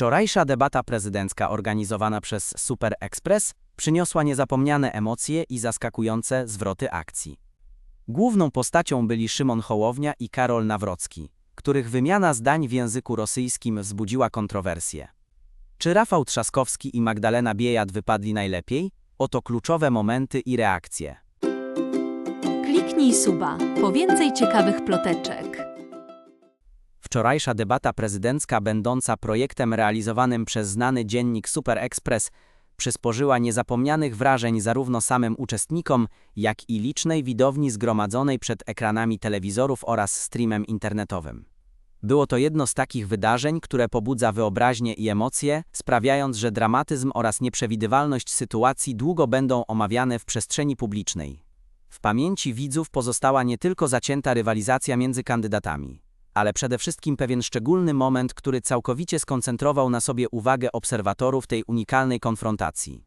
Wczorajsza debata prezydencka organizowana przez Super Express przyniosła niezapomniane emocje i zaskakujące zwroty akcji. Główną postacią byli Szymon Hołownia i Karol Nawrocki, których wymiana zdań w języku rosyjskim wzbudziła kontrowersje. Czy Rafał Trzaskowski i Magdalena Biejat wypadli najlepiej? Oto kluczowe momenty i reakcje. Kliknij suba po więcej ciekawych ploteczek. Wczorajsza debata prezydencka, będąca projektem realizowanym przez znany dziennik Super Express, przysporzyła niezapomnianych wrażeń zarówno samym uczestnikom, jak i licznej widowni zgromadzonej przed ekranami telewizorów oraz streamem internetowym. Było to jedno z takich wydarzeń, które pobudza wyobraźnię i emocje, sprawiając, że dramatyzm oraz nieprzewidywalność sytuacji długo będą omawiane w przestrzeni publicznej. W pamięci widzów pozostała nie tylko zacięta rywalizacja między kandydatami, ale przede wszystkim pewien szczególny moment, który całkowicie skoncentrował na sobie uwagę obserwatorów tej unikalnej konfrontacji.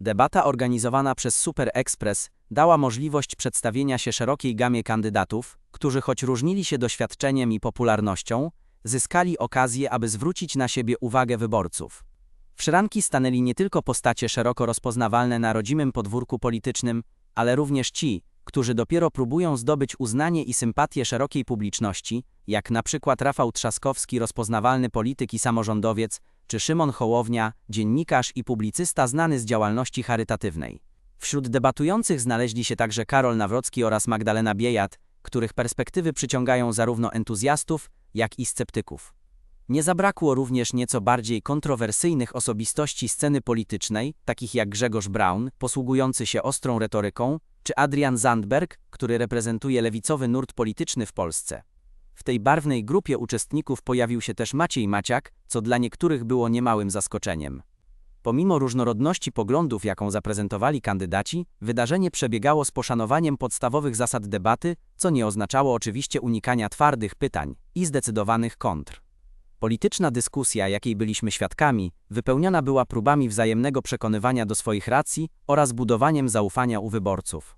Debata organizowana przez Super Express dała możliwość przedstawienia się szerokiej gamie kandydatów, którzy choć różnili się doświadczeniem i popularnością, zyskali okazję, aby zwrócić na siebie uwagę wyborców. W szranki stanęli nie tylko postacie szeroko rozpoznawalne na rodzimym podwórku politycznym, ale również ci, którzy dopiero próbują zdobyć uznanie i sympatię szerokiej publiczności, jak na przykład Rafał Trzaskowski, rozpoznawalny polityk i samorządowiec, czy Szymon Hołownia, dziennikarz i publicysta znany z działalności charytatywnej. Wśród debatujących znaleźli się także Karol Nawrocki oraz Magdalena Biejat, których perspektywy przyciągają zarówno entuzjastów, jak i sceptyków. Nie zabrakło również nieco bardziej kontrowersyjnych osobistości sceny politycznej, takich jak Grzegorz Braun, posługujący się ostrą retoryką, czy Adrian Zandberg, który reprezentuje lewicowy nurt polityczny w Polsce. W tej barwnej grupie uczestników pojawił się też Maciej Maciak, co dla niektórych było niemałym zaskoczeniem. Pomimo różnorodności poglądów, jaką zaprezentowali kandydaci, wydarzenie przebiegało z poszanowaniem podstawowych zasad debaty, co nie oznaczało oczywiście unikania twardych pytań i zdecydowanych kontr. Polityczna dyskusja, jakiej byliśmy świadkami, wypełniona była próbami wzajemnego przekonywania do swoich racji oraz budowaniem zaufania u wyborców.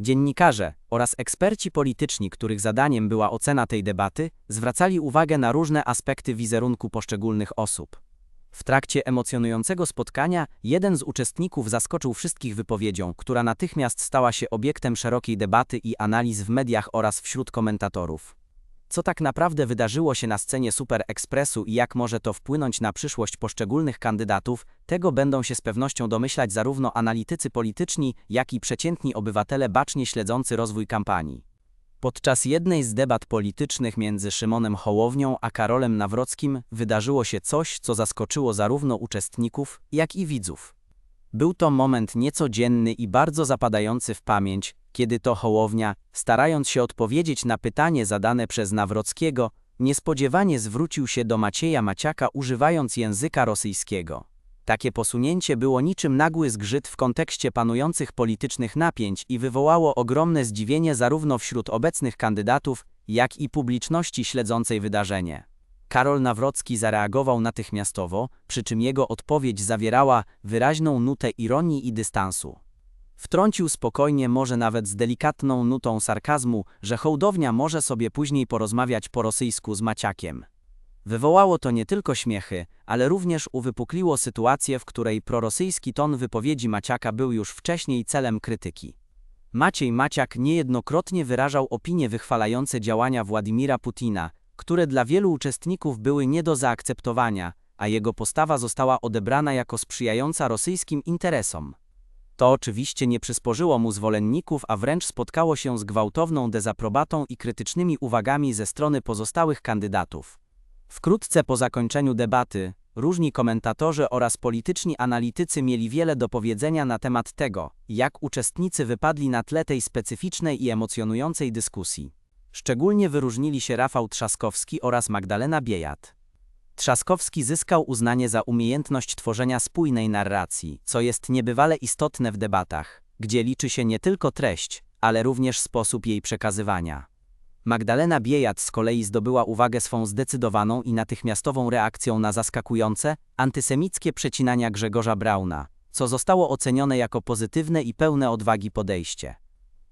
Dziennikarze oraz eksperci polityczni, których zadaniem była ocena tej debaty, zwracali uwagę na różne aspekty wizerunku poszczególnych osób. W trakcie emocjonującego spotkania jeden z uczestników zaskoczył wszystkich wypowiedzią, która natychmiast stała się obiektem szerokiej debaty i analiz w mediach oraz wśród komentatorów. Co tak naprawdę wydarzyło się na scenie Super Expressu i jak może to wpłynąć na przyszłość poszczególnych kandydatów, tego będą się z pewnością domyślać zarówno analitycy polityczni, jak i przeciętni obywatele bacznie śledzący rozwój kampanii. Podczas jednej z debat politycznych między Szymonem Hołownią a Karolem Nawrockim wydarzyło się coś, co zaskoczyło zarówno uczestników, jak i widzów. Był to moment niecodzienny i bardzo zapadający w pamięć, kiedy to Hołownia, starając się odpowiedzieć na pytanie zadane przez Nawrockiego, niespodziewanie zwrócił się do Macieja Maciaka używając języka rosyjskiego. Takie posunięcie było niczym nagły zgrzyt w kontekście panujących politycznych napięć i wywołało ogromne zdziwienie zarówno wśród obecnych kandydatów, jak i publiczności śledzącej wydarzenie. Karol Nawrocki zareagował natychmiastowo, przy czym jego odpowiedź zawierała wyraźną nutę ironii i dystansu. Wtrącił spokojnie, może nawet z delikatną nutą sarkazmu, że hołdownia może sobie później porozmawiać po rosyjsku z Maciakiem. Wywołało to nie tylko śmiechy, ale również uwypukliło sytuację, w której prorosyjski ton wypowiedzi Maciaka był już wcześniej celem krytyki. Maciej Maciak niejednokrotnie wyrażał opinie wychwalające działania Władimira Putina, które dla wielu uczestników były nie do zaakceptowania, a jego postawa została odebrana jako sprzyjająca rosyjskim interesom. To oczywiście nie przysporzyło mu zwolenników, a wręcz spotkało się z gwałtowną dezaprobatą i krytycznymi uwagami ze strony pozostałych kandydatów. Wkrótce po zakończeniu debaty, różni komentatorzy oraz polityczni analitycy mieli wiele do powiedzenia na temat tego, jak uczestnicy wypadli na tle tej specyficznej i emocjonującej dyskusji. Szczególnie wyróżnili się Rafał Trzaskowski oraz Magdalena Biejat. Trzaskowski zyskał uznanie za umiejętność tworzenia spójnej narracji, co jest niebywale istotne w debatach, gdzie liczy się nie tylko treść, ale również sposób jej przekazywania. Magdalena Biejat z kolei zdobyła uwagę swą zdecydowaną i natychmiastową reakcją na zaskakujące, antysemickie przecinania Grzegorza Brauna, co zostało ocenione jako pozytywne i pełne odwagi podejście.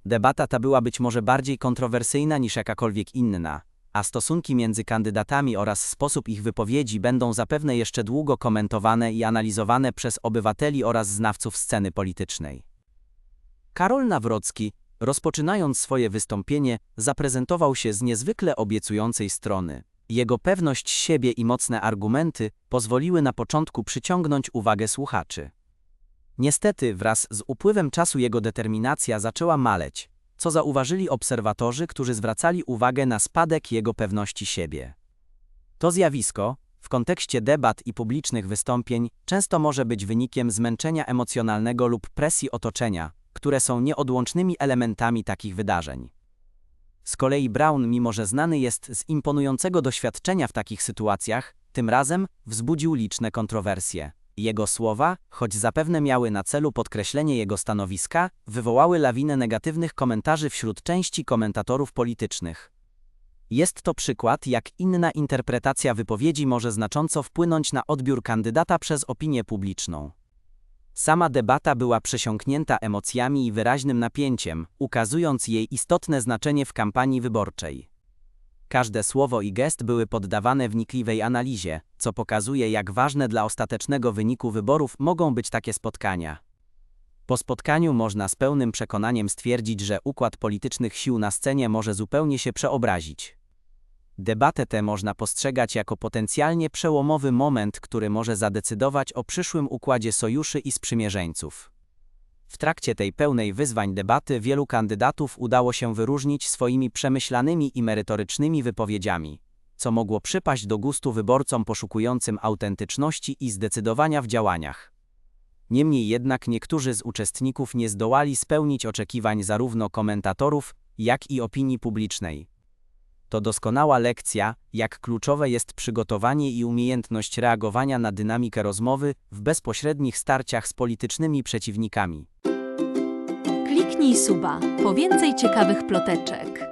Debata ta była być może bardziej kontrowersyjna niż jakakolwiek inna, a stosunki między kandydatami oraz sposób ich wypowiedzi będą zapewne jeszcze długo komentowane i analizowane przez obywateli oraz znawców sceny politycznej. Karol Nawrocki, rozpoczynając swoje wystąpienie, zaprezentował się z niezwykle obiecującej strony. Jego pewność siebie i mocne argumenty pozwoliły na początku przyciągnąć uwagę słuchaczy. Niestety, wraz z upływem czasu jego determinacja zaczęła maleć, co zauważyli obserwatorzy, którzy zwracali uwagę na spadek jego pewności siebie. To zjawisko, w kontekście debat i publicznych wystąpień, często może być wynikiem zmęczenia emocjonalnego lub presji otoczenia, które są nieodłącznymi elementami takich wydarzeń. Z kolei Brown, mimo że znany jest z imponującego doświadczenia w takich sytuacjach, tym razem wzbudził liczne kontrowersje. Jego słowa, choć zapewne miały na celu podkreślenie jego stanowiska, wywołały lawinę negatywnych komentarzy wśród części komentatorów politycznych. Jest to przykład, jak inna interpretacja wypowiedzi może znacząco wpłynąć na odbiór kandydata przez opinię publiczną. Sama debata była przesiąknięta emocjami i wyraźnym napięciem, ukazując jej istotne znaczenie w kampanii wyborczej. Każde słowo i gest były poddawane wnikliwej analizie, co pokazuje, jak ważne dla ostatecznego wyniku wyborów mogą być takie spotkania. Po spotkaniu można z pełnym przekonaniem stwierdzić, że układ politycznych sił na scenie może zupełnie się przeobrazić. Debatę tę można postrzegać jako potencjalnie przełomowy moment, który może zadecydować o przyszłym układzie sojuszy i sprzymierzeńców. W trakcie tej pełnej wyzwań debaty wielu kandydatów udało się wyróżnić swoimi przemyślanymi i merytorycznymi wypowiedziami, co mogło przypaść do gustu wyborcom poszukującym autentyczności i zdecydowania w działaniach. Niemniej jednak niektórzy z uczestników nie zdołali spełnić oczekiwań zarówno komentatorów, jak i opinii publicznej. To doskonała lekcja, jak kluczowe jest przygotowanie i umiejętność reagowania na dynamikę rozmowy w bezpośrednich starciach z politycznymi przeciwnikami. Kliknij suba po więcej ciekawych ploteczek.